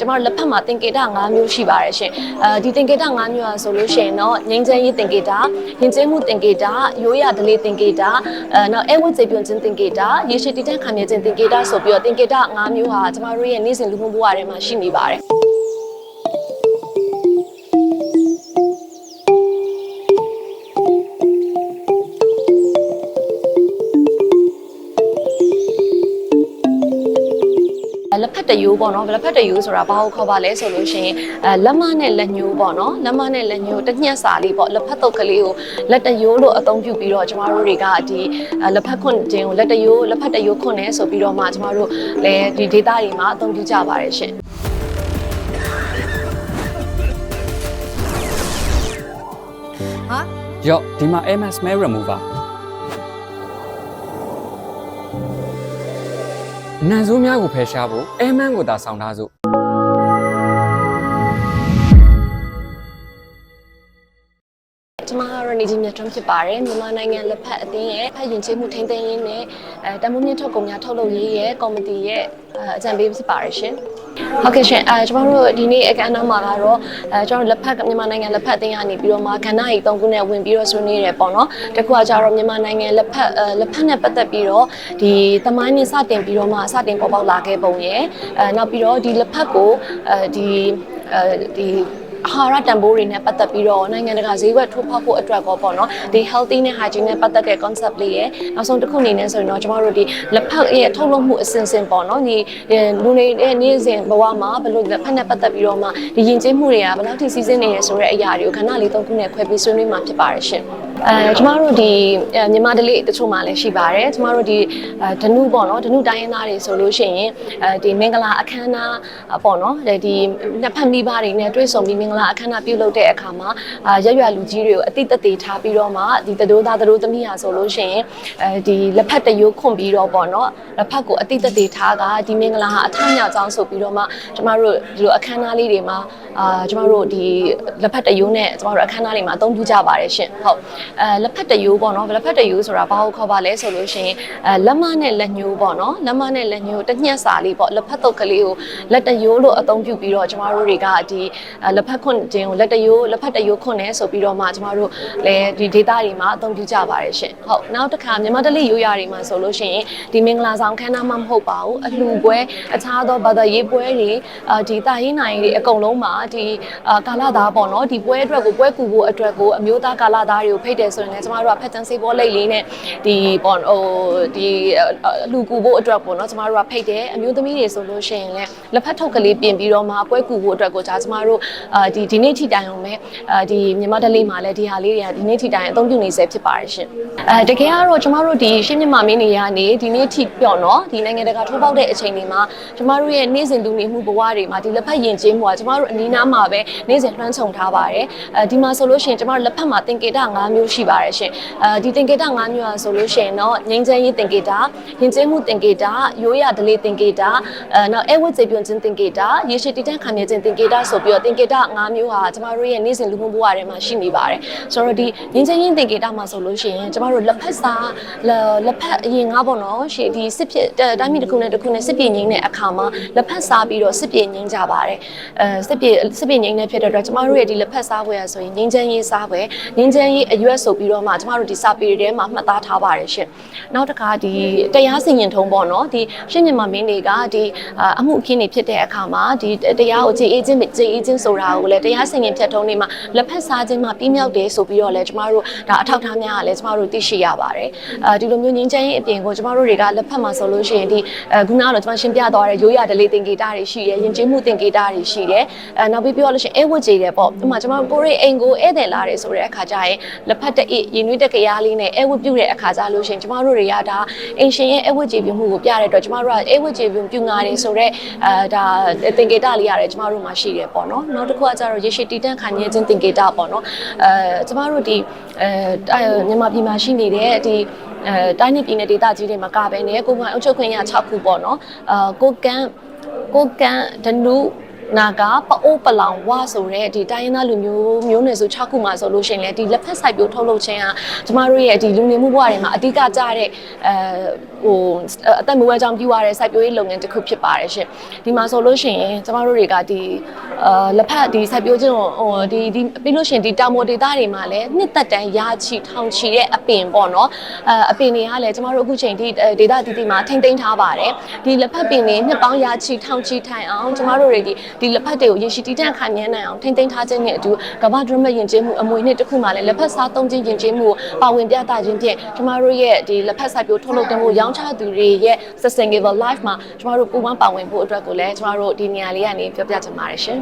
ကျမတို့လက်ဖက်မှာသင်္ကေတ၅မျိုးရှိပါတယ်ရှင်အဲဒီသင်္ကေတ၅မျိုးอ่ะဆိုလို့ရှိရင်တော့ငင်းချမ်းရေးသင်္ကေတယဉ်ကျေးမှုသင်္ကေတရိုးရာဓလေ့သင်္ကေတအဲနောက်အဲဝတ်ကျေပြွန်ခြင်းသင်္ကေတရေရှိတည်တံ့ခံမြဲခြင်းသင်္ကေတဆိုပြီးတော့သင်္ကေတ၅မျိုးဟာကျမတို့ရဲ့နေ့စဉ်လူမှုဘဝထဲမှာရှိနေပါတယ် တယိုးပေါ့နော်လက်ဖက်တယိုးဆိုတာဘာကိုခေါ်ပါလဲဆိုလို့ရှိရင်အဲလက်မနဲ့လက်ညိုးပေါ့နော်လက်မနဲ့လက်ညိုးတစ်ညက်စာလေးပေါ့လက်ဖက်တုပ်ကလေးကိုလက်တယိုးလို့အသုံးပြုပြီးတော့ကျမတို့တွေကဒီအဲလက်ဖက်ခွန်းခြင်းကိုလက်တယိုးလက်ဖက်တယိုးခွန်းနေဆိုပြီးတော့မှကျမတို့လည်းဒီ data တွေမှာအသုံးပြုကြပါတယ်ရှင်ဟာရော့ဒီမှာ MS Mail Remover နန်ဆိုးများကိုဖယ်ရှားဖို့ Airman ကိုသာဆောင်ထားစို့ ကျမကတော့နေကြီးမြတ်ထွန်းဖြစ်ပါတယ်မြန်မာနိုင်ငံလက်ဖက်အသင်းရဲ့ဖက်ရင်ချင်းမှုထိန်းသိမ်းရေးနဲ့အဲတမိုးမြင့်ထုတ်ကုန်များထုတ်လုပ်ရေးရဲ့ကော်မတီရဲ့အဲအကြံပေးဖြစ်ပါတယ်ရှင်ဟုတ်ကဲ့ရှင်အဲကျမတို့ဒီနေ့အခမ်းအနားမှာကတော့အဲကျမတို့လက်ဖက်မြန်မာနိုင်ငံလက်ဖက်အသင်းကနေပြီးတော့မှကဏ္ဍကြီး၃ခုနဲ့ဝင်ပြီးတော့ဆွေးနွေးရတယ်ပေါ့နော်တခုကကျတော့မြန်မာနိုင်ငံလက်ဖက်အဲလက်ဖက်နဲ့ပတ်သက်ပြီးတော့ဒီသမိုင်းနဲ့စတင်ပြီးတော့မှစတင်ပေါ်ပေါက်လာခဲ့ပုံရဲ့အဲနောက်ပြီးတော့ဒီလက်ဖက်ကိုအဲဒီအဲဒီ အာဟာရတန်ဖိုးတွေနဲ့ပတ်သက်ပြီးတော့နိုင်ငံတကာဈေးကွက်ထိုးဖောက်ဖို့အတွက်ကောပေါ့နော်ဒီ healthy နဲ့ hygiene နဲ့ပတ်သက်တဲ့ concept လေးရဲ့နောက်ဆုံးတစ်ခုအနေနဲ့ဆိုရင်တော့ကျမတို့ဒီလက်ဖက်ရဲ့ထုတ်လုပ်မှုအစဉ်စဉ်ပေါ့နော်ဒီလူတွေရဲ့နေ့စဉ်ဘဝမှာဘယ်လိုလက်ဖက်နဲ့ပတ်သက်ပြီးတော့မှဒီယဉ်ကျေးမှုတွေကဘယ်လောက်ထိစီးဆင်းနေရဆိုတဲ့အရာတွေကိုခဏလေးသုံးခုနဲ့ခွဲပြီးဆွေးနွေးမှာဖြစ်ပါတယ်ရှင်အဲကျမတို့ဒီမြန်မာဒလေးတချို့မှလည်းရှိပါတယ်ကျမတို့ဒီဒနုပေါ့နော်ဒနုတိုင်းရင်းသားတွေဆိုလို့ရှိရင်အဲဒီမင်္ဂလာအခမ်းအနားပေါ့နော်ဒီနှစ်ဖက်မိဘတွေနဲ့တွေ့ဆုံပြီးမင်္ဂလာအခမ်းအနားပြုလုပ်တဲ့အခါမှာအာရွရွလူကြီးတွေကိုအတိတ်တသေးထားပြီးတော့မှဒီတတိုးသားတတိုးသမီးဟာဆိုလို့ရှိရင်အဲဒီလက်ဖက်တရိုးခွန်ပြီးတော့ပေါ့နော်လက်ဖက်ကိုအတိတ်တသေးထားကဒီမင်္ဂလာဟာအထမြောက်ကြောင်းဆိုပြီးတော့မှကျမတို့ဒီလိုအခမ်းအနားလေးတွေမှာအာကျမတို့ဒီလက်ဖက်တရိုးနဲ့ကျမတို့အခမ်းအနားလေးမှာအသုံးပြုကြပါတယ်ရှင်ဟုတ်အဲလက်ဖက်တရိုးပေါ့နော်လက်ဖက်တရိုးဆိုတာဘာကိုခေါ်ပါလဲဆိုလို့ရှိရင်အဲလက်မနဲ့လက်ညိုးပေါ့နော်လက်မနဲ့လက်ညိုးတစ်ညက်စာလေးပေါ့လက်ဖက်တုပ်ကလေးကိုလက်တရိုးလို့အသုံးပြုပြီးတော့ကျမတို့တွေကဒီလက်ဖက်ခွန်းခြင်းကိုလက်တရိုးလက်ဖက်တရိုးခွန်းနေဆိုပြီးတော့မှကျမတို့လည်းဒီ data တွေမှာအသုံးပြုကြပါတယ်ရှင်ဟုတ်နောက်တစ်ခါမြန်မာတလိရိုးရာတွေမှာဆိုလို့ရှိရင်ဒီမင်္ဂလာဆောင်ခန်းနာမှမဟုတ်ပါဘူးအလှူပွဲအခြားသောဘာသာရေးပွဲတွေအာဒီတာရေးနိုင်တွေအကုန်လုံးမှာဒီအာကာလသားပေါ့နော်ဒီပွဲအတွက်ကိုပွဲကူဖို့အတွက်ကိုအမျိုးသားကာလသားတွေကိုဖိတ်တယ်ဆိုရင်လည်းကျမတို့ကဖက်တန်စေးဘောလိတ်လေးနဲ့ဒီပေါ့ဟိုဒီအလှူကူဖို့အတွက်ပေါ့နော်ကျမတို့ကဖိတ်တယ်အမျိုးသမီးတွေဆိုလို့ရှိရင်လည်းလက်ဖက်ထုတ်ကလေးပြင်ပြီးတော့မှပွဲကူဖို့အတွက်ကိုじゃကျမတို့အာဒီဒီနေ့ထိတိုင်အောင်ပဲအာဒီမြန်မာဒလိမှာလည်းဒီဟာလေးတွေကဒီနေ့ထိတိုင်အသုံးပြုနေဆဲဖြစ်ပါတယ်ရှင်အဲတကယ်ကတော့ကျမတို့ဒီရှင်းမြန်မာမင်းတွေကနေဒီနေ့ထိပြော့နော်ဒီနိုင်ငံတကာထိုးပေါက်တဲ့အချိန်တွေမှာကျမတို့ရဲ့နေ့စဉ်လူနေမှုဘဝတွေမှာဒီလက်ဖက်ယဉ်ကျေးမှုကကျမတို့အနီးနားမှာပဲနေ့စဉ်လွှမ်းခြုံထားပါတယ်အဲဒီမှာဆိုလို့ရှိရင်ကျမတို့လက်ဖက်မှာသင်္ကေတ၅မျိုးရှိပါတယ်ရှင်အဲဒီသင်္ကေတ၅မျိုးอ่ะဆိုလို့ရှိရင်တော့ငိမ့်ချမ်းရေးသင်္ကေတယဉ်ကျေးမှုသင်္ကေတရိုးရာဓလေ့သင်္ကေတအဲနောက်အဲဝတ်ကျေပြွန်ခြင်းသင်္ကေတရေရှိတည်တံ့ခံမြဲခြင်းသင်္ကေတဆိုပြီးတော့သင်္ကေတ၅မျိုးဟာကျမတို့ရဲ့နေ့စဉ်လူမှုဘဝထဲမှာရှိနေပါတယ်ဆိုတော့ဒီငိမ့်ချမ်းရေးသင်္ကေတမှာဆိုလို့ရှိရင်ကျမတို့လက်ဖက်စာလက်ဖက်အရင်ငါပေါ့နော်ရှေ့ဒီစစ်ဖြစ်တိုင်းပြည်တစ်ခုနဲ့တစ်ခုနဲ့စစ်ပြေငိမ့်တဲ့အခါမှာလက်ဖက်စားပြီးတော့စစ်ပြေငိမ့်ကြပါတယ်အဲစစ်ပြေစစ်ပြေငိမ့်တဲ့ဖြစ်တဲ့အတွက်ကျမတို့ရဲ့ဒီလက်ဖက်စားပွဲရဆိုရင်ငိမ့်ချမ်းရေးစားပွဲငိမ့်ချမ်းရေးအရွက်ဆိုပြီးတော့မှကျမတို့ဒီစာပေတွေထဲမှာမှတ်သားထားပါတယ်ရှင်နောက်တစ်ခါဒီတရားစီရင်ထုံးပေါ့နော်ဒီရှင်းမြန်မာမင်းတွေကဒီအမှုအခင်းတွေဖြစ်တဲ့အခါမှာဒီတရားကိုခြေအေးချင်းခြေအေးချင်းဆိုတာကိုလည်းတရားစီရင်ဖြတ်ထုံးတွေမှာလက်ဖက်စားခြင်းမှာပြီးမြောက်တယ်ဆိုပြီးတော့လည်းကျမတို့ဒါအထောက်အထားများကလည်းကျမတို့သိရှိရပါတယ်အဲဒီလိုမျိုးငင်းချမ်းရေးအပြင်ကိုကျမတို့တွေကလက်ဖက်မှာဆိုလို့ရှိရင်ဒီအခုနကတော့ကျမရှင်းပြသွားတဲ့ရိုးရာဒလေးသင်္ကေတတွေရှိတယ်ယဉ်ကျေးမှုသင်္ကေတတွေရှိတယ်အဲနောက်ပြီးပြောလို့ရှိရင်အဲဝတ်ကြေတယ်ပေါ့ဥပမာကျမတို့ကိုရိအိမ်ကိုဧည့်သည်လာတယ်ဆိုတဲ့အခါကျရင်လက်ဖက်တအိရင်နွေးတကရားလေးနဲ့အဲဝတ်ပြုတဲ့အခါကျလို့ရှိရင်ကျမတို့တွေကဒါအင်ရှင်ရဲ့အဲဝတ်ကြေပြုမှုကိုပြတဲ့အတွက်ကျမတို့ကအဲဝတ်ကြေပြုပြုငါတယ်ဆိုတော့အဲဒါသင်္ကေတလေးရတယ်ကျမတို့မှာရှိတယ်ပေါ့နော်နောက်တစ်ခုကကျတော့ရေရှိတီတန့်ခံရခြင်းသင်္ကေတပေါ့နော်အဲကျမတို့ဒီအဲမြန်မာပြည်မှာရှိနေတဲ့ဒီအဲတိုင်းနေပြည်နယ်ဒေသကြီးတွေမှာကပဲနေကိုယ်ကအုပ်ချုပ်ခွင့်ရ6ခုပေါ့နော်အာကိုကန်းကိုကန်းဒနု နာကပအိုးပလောင်ဝဆိုတဲ့ဒီတိုင်းရင်းသားလူမျိုးမျိုးနွယ်စု6ခုမှာဆိုလို့ရှိရင်လည်းဒီလက်ဖက်စိုက်ပျိုးထုတ်လုပ်ခြင်းကကျမတို့ရဲ့ဒီလူနေမှုဘဝတွေမှာအဓိကကြတဲ့အဲဟိုအသက်မွေးဝမ်းကြောင်းပြုရတဲ့စိုက်ပျိုးရေးလုပ်ငန်းတစ်ခုဖြစ်ပါတယ်ရှင်ဒီမှာဆိုလို့ရှိရင်ကျမတို့တွေကဒီအာလက်ဖက်ဒီစိုက်ပျိုးခြင်းကိုဟိုဒီဒီပြီးလို့ရှိရင်ဒီတာမိုဒေတာတွေမှာလည်းနှစ်သက်တမ်းရာချီထောင်ချီတဲ့အပင်ပေါ့နော်အဲအပင်တွေကလည်းကျမတို့အခုချိန်ဒီဒေတာတီတီမှာထိမ့်သိမ်းထားပါတယ်ဒီလက်ဖက်ပင်တွေနှစ်ပေါင်းရာချီထောင်ချီထိုင်အောင်ကျမတို့တွေဒီဒီလက်ဖက်တွေကိုရေရှိတီတန့်ခံမြဲနိုင်အောင်ထိမ့်သိမ်းထားခြင်းနဲ့အတူကမ္ဘာဒရမယဉ်ကျေးမှုအမွေနှစ်တစ်ခုမှလည်းလက်ဖက်စားသုံးခြင်းယဉ်ကျေးမှုကိုပါဝင်ပြသခြင်းဖြင့်ကျမတို့ရဲ့ဒီလက်ဖက်စိုက်ပျိုးထုတ်လုပ်တဲ့မှုရောင်းချသူတွေရဲ့ sustainable life မှာကျမတို့ပူးပေါင်းပါဝင်ဖို့အတွက်ကိုလည်းကျမတို့ဒီနေရာလေးကနေပြောပြချင်ပါတယ်ရှင်